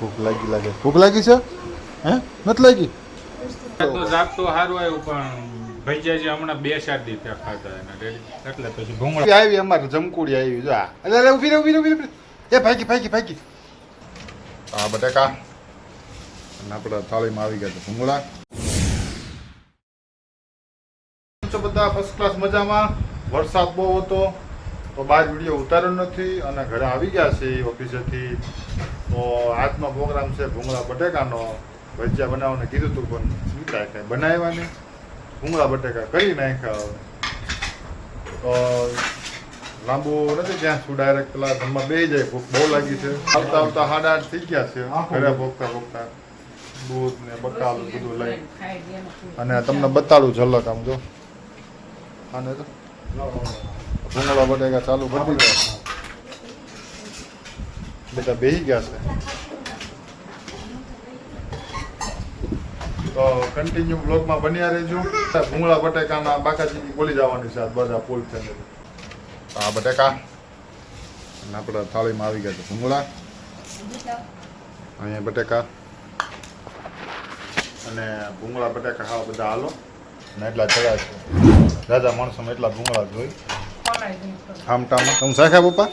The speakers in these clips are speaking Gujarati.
ભૂખ લાગી લાગે. ભૂખ લાગી છે? હે? નથી લાગી? તો જાગતો સારું આવ્યું પણ ભૈજાજી હમણાં બે ચાર દી થયા ખાધા એના એટલે પછી ભૂંગળા. આવી અમારે જમકુડી આવી જો અરે ઊભી રે ઊભી રે ઊભી એ ભાગી ભાગી ભાગી. આ બટાકા. અને આપણા થાળીમાં આવી ગયા છે ભૂંગળા. બધા? ફર્સ્ટ ક્લાસ મજામાં. વરસાદ બહુ હતો. તો બહાર વીડિયો ઉતાર્યો નથી અને ઘરે આવી ગયા છે ઓફિસેથી. તો આજનો પ્રોગ્રામ છે ભૂંગળા બટેકાનો. ભજીયા બનાવવાનું કીધું હતું પણ શું કાંઈ કાંઈ બનાવ્યા નહીં. ભૂંગળા બટેકા કરી નાખ્યા. હવે તો લાંબુ નથી ત્યાં શું ડાયરેક્ટ પેલા જમવા બે જાય ભૂખ બહુ લાગી છે. આવતા આવતા સાડા આઠ થઈ ગયા છે ઘરે ભોગતા ભોગતા. દૂધ ને બકાલું બધું લઈ. અને તમને બતાડું ઝલક આમ જો. આને તો. ભૂંગળા બટેકા ચાલુ કરી દીધા. બધા બેસી ગયા છે. તો કન્ટિન્યુ બ્લોગમાં બન્યા રહેજો. ભૂંગળા બટેકાના બાકાજી બોલી જવાની છે બધા ફૂલ ફેમિલી આ બટેકા. અને આપણા થાળીમાં આવી ગયા છે ભૂંગળા. અહીંયા બટેકા. અને ભૂંગળા બટેકા ખાવા બધા હાલો. ને એટલા ચડ્યા છે. રાજા માણસોમાં એટલા ભૂંગળા જોઈ. આમટામાં તમે શાખ્યા પપ્પા?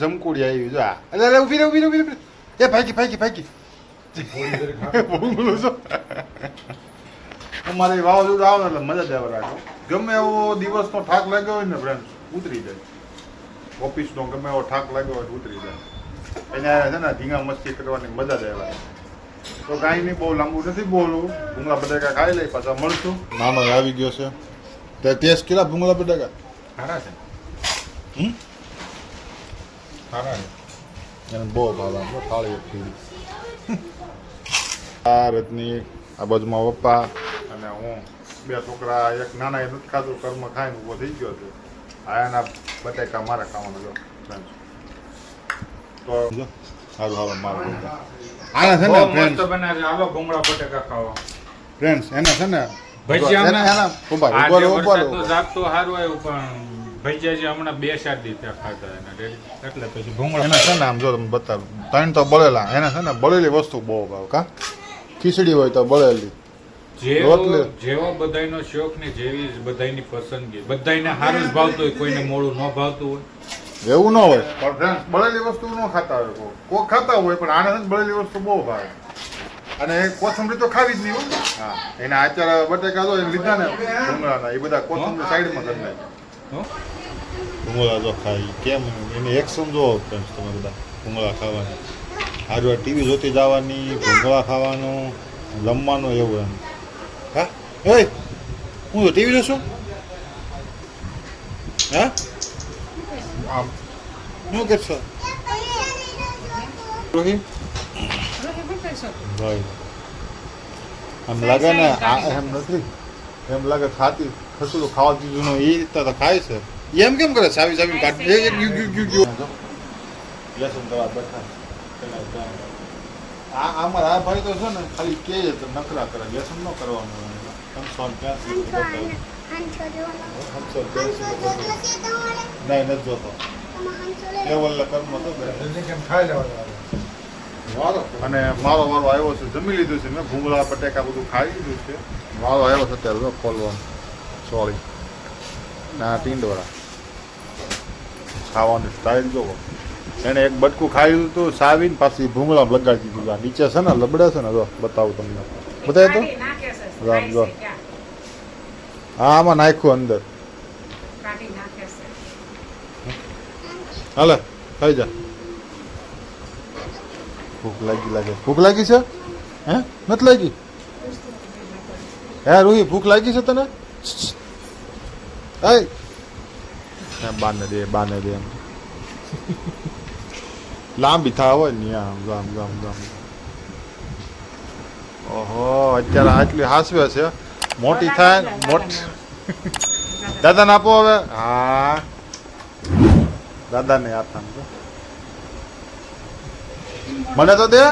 જમકુડી આવી જો અરે ઊભી રે એ ફાકી ફાકી ફાકી અમારે વાવાઝોડું આવે એટલે મજા જ આવે રાખો. ગમે એવો દિવસનો થાક લાગ્યો હોય ને ફ્રેન્ડ ઉતરી જાય. ઓફિસનો ગમે એવો થાક લાગ્યો હોય ઉતરી જાય. એને છે ને, ધીંગા મસ્તી કરવાની મજા જ આવે. તો કાંઈ નહીં બહુ લાંબુ નથી બોલવું ભૂંગળા બટાકા ખાઈ લઈ પાછા મળશું. નાનો આવી ગયો છે. તે ટેસ્ટ કેટલા ભૂંગળા બટાકા? સારા છે. હમ? સારા છે. એને બહુ ભાવે. થાળી એક આ રજની આ બાજુમાં પપ્પા. અને હું બે છોકરા એક નાના એ નથી ખાધું કર્મ ખાઈને ઊભો થઈ ગયો છે. આ એના બટાકા મારે ખાવાનું જો તો જો સારું હાલો મારે બધા. આના છે ને ફ્રેન્ડ્સ બનાવે હાલો ભૂંગળા બટેકા ખાવા. ફ્રેન્ડ્સ એના છે ને ભજીયા એના એના ઊભા ઊભા ઊભા તો. સારું આવ્યું પણ ભૈજાજી હમણાં બે ચાર દી ત્યાં ખાતા એના એટલે પછી ભૂંગળા એના છે ને આમ જો તમે બતાવ ત્રણ તો બળેલા એના છે ને બળેલી વસ્તુ બહુ ભાવ કા? ખીચડી હોય તો બળેલી. જેવો બધાનો જેવો બધાયનો શોખ ને જેવી બધાયની પસંદગી. બધાયને સારું જ ભાવતું હોય કોઈને મોડું ન ભાવતું હોય. એવું ન હોય. પણ ફ્રેન્ડ્સ બળેલી વસ્તુ ન ખાતા હોય કોઈ. કોક ખાતા હોય પણ આને બળેલી વસ્તુ બહુ ભાવે. અને કોથમરી તો ખાવી જ નહીં હોય હા. એના આચાર બટેકા જો એને લીધા ને ડુંગળાના એ બધા કોથમરી સાઈડમાં કરી નાખે. ડુંગળા જો ખાઈ. કેમ? એને એક્શન જો ફ્રેન્ડ્સ તમે બધા ડુંગળા ખાવાની. હારું ટીવી જોતી જવાની ભૂંગળા ખાવાનું જમવાનું એવું એમ. હા? એ હું તો ટીવી જોશું? હા? આમ શું કરશો રોહી એમ લાગે ને એમ નથી એમ લાગે ખાતી ખસું ખાવા દીધું નો એ રીતના તો ખાય છે એમ કેમ કરે સાવી સાવી કાઢી એક એક યુ યુ યુ યુ લેસન કરવા બેઠા આ આમાં આ ભાઈ તો છે ને ખાલી કે નકરા નખરા કરે લેસન ન કરવાનું હંસો ને નહીં નથી જોતો લેવલ કર્મ તો અને મારો વારો આવ્યો છે જમી લીધું છે મેં ભૂંગળા બટેકા બધું ખાઈ લીધું છે. મારો આવ્યો છે અત્યારે જો ખોલવાનું. સોરી ના ટીંડોળા ખાવાની સ્ટાઇલ જોવો. એને એક બટકું ખાઈ હતું સાવીને પાછી ભૂંગળામાં લગાડી દીધું. નીચે છે ને લબડે છે ને જો બતાવું તમને. બતાવે તો? રામ જો. હા આમાં નાખ્યું અંદર હાલે ખાઈ જા ભૂખ લાગી લાગે ભૂખ લાગી છે હે નથી લાગી હે રૂહી ભૂખ લાગી છે તને એ બાને દે બાને દે એમ લાંબી થા હોય ને આમ ગામ ગામ ગામ ઓહો અત્યારે આટલી હાસવે છે મોટી થાય ને દાદાને આપો હવે. હા. દાદાને આપતા મને તો દે.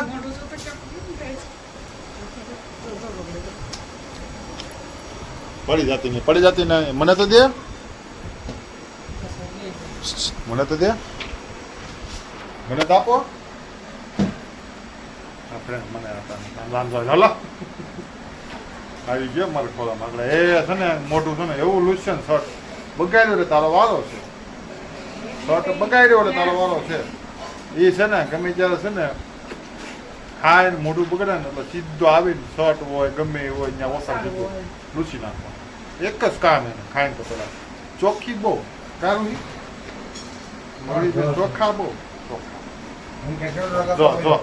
પડી જતી નહીં, પડી જતી નહીં. મને તો દે. મને તો દે. મને તો આપો. આપણે મને આપતા વાંધો નહીં. હાલો. આવી ગયો મારે ખોલા એટલે એ છે ને મોટું છે ને એવું લુસ્યન શર્ટ. બગાડ્યો એટલે તારો વારો છે. શર્ટ બગાડ્યો એટલે તારો વારો છે. એ છે ને ગમે ત્યારે છે ને ખાય ને મોઢું બગડે ને એટલે સીધો આવીને શર્ટ હોય ગમે એ હોય ત્યાં ઓસા જતો લૂસી નાખવા એક જ કામ એને ખાઈને તો પેલા ચોખ્ખી બહુ. કારું ઈ? મળી તો ચોખ્ખા બહુ. ચોખ્ખા જો જો.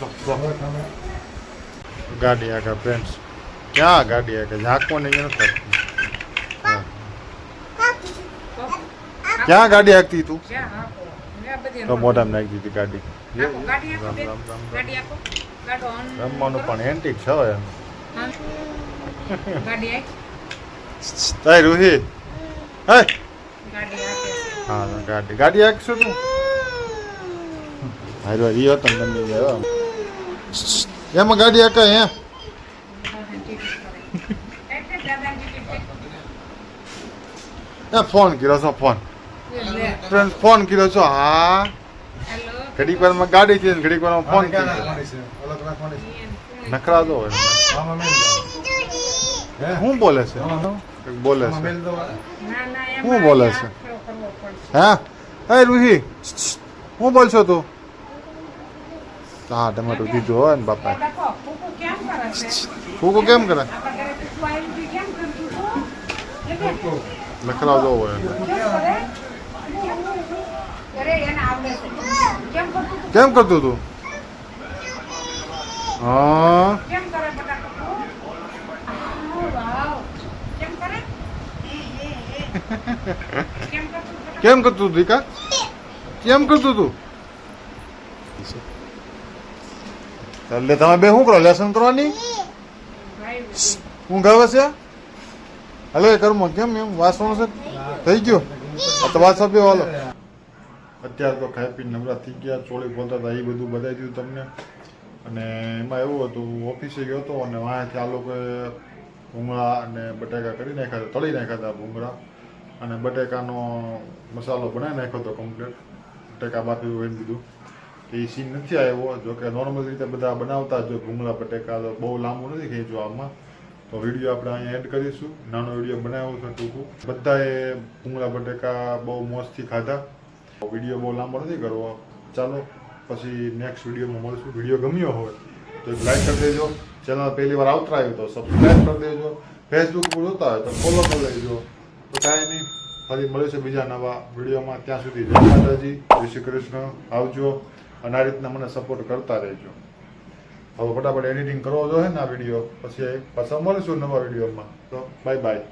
જો જો. ગાડી આગળ ફ્રેન્ડ્સ ક્યાં ગાડી આગળ ઝાંકવા નહીં નથી હા. ક્યાં ગાડી હાંકતી તું? તો મોઢામાં નાખી દીધી ગાડી. રામ રામ રામ રામ. રમવાનું પણ એન્ટિક છે એમ તાય રૂહી. હે? ગાડી ગાડી. હાંકશો તું? હારો ઈ હતો ને આવ્યો એમાં ગાડી હાંકાય હે? ફોન કર્યો છો ફોન. ફ્રેન્ડ ફોન કર્યો છો? હા. ઘડીક વારમાં ગાડી છે ઘડીક વાર ફોન નખરા દો. હવે. શું બોલે છે? બોલે છે. શું બોલે છે? હા? એ રૂહી. શું બોલશો તું? હા ટમેટું દીધું હોય ને બાપા ફૂકો કેમ કરે નખરા દો હોય. કેમ કરતું તું હા કેમ કરતું તું દીકા કેમ કરતું તું એટલે તમે બે શું કરો? લેસન કરવાની? ઊંઘ આવે છે? હલો, એ કરું કેમ એમ? વાસણ છે? થઈ ગયો? આ તો વાસ આપ્યો હાલો. અત્યારે તો ખાઈ પીને નવરા થઈ ગયા, ચોળી બોલતા હતા, એ બધું બતાવી દીધું તમને. અને એમાં એવું હતું ઓફિસે ગયો હતો અને વાંથી આ લોકોએ ભૂંગળા અને બટાકા કરી નાખ્યા હતા, તળી નાખ્યા હતા ભૂંગળા. અને બટેકાનો મસાલો બનાવી નાખ્યો હતો કમ્પ્લીટ બટેકા બાફી હોય દીધું એ સીન નથી આવ્યો. જો કે નોર્મલ રીતે બધા બનાવતા જો ભૂંગળા, બટેકા તો બહુ લાંબુ નથી ખેંચવા આમાં. તો વીડિયો આપણે અહીંયા એડ કરીશું. નાનો વીડિયો બનાવ્યો છે ટૂંકું. બધાએ ભૂંગળા, બટેકા બહુ મોજથી ખાધા. વીડિયો બહુ લાંબો નથી કરવો. ચાલો, પછી નેક્સ્ટ વિડીયોમાં મળશું. વીડિયો ગમ્યો હોય તો એક લાઈક કરી દેજો. ચેનલ પહેલી વાર આવતા આવ્યું તો સબસ્ક્રાઈબ કરી દેજો. ફેસબુક પર જોતા હોય તો ફોલો કરી લેજો. તો કાંઈ નહીં. ફરી મળીશું બીજા નવા વિડીયોમાં ત્યાં સુધી જય માતાજી. જય શ્રી કૃષ્ણ. આવજો. અને આ રીતના મને સપોર્ટ કરતા રહેજો. હવે ફટાફટ એડિટિંગ કરવો જોઈએ ને આ વીડિયો પછી પાછા મળીશું નવા વિડીયોમાં તો બાય બાય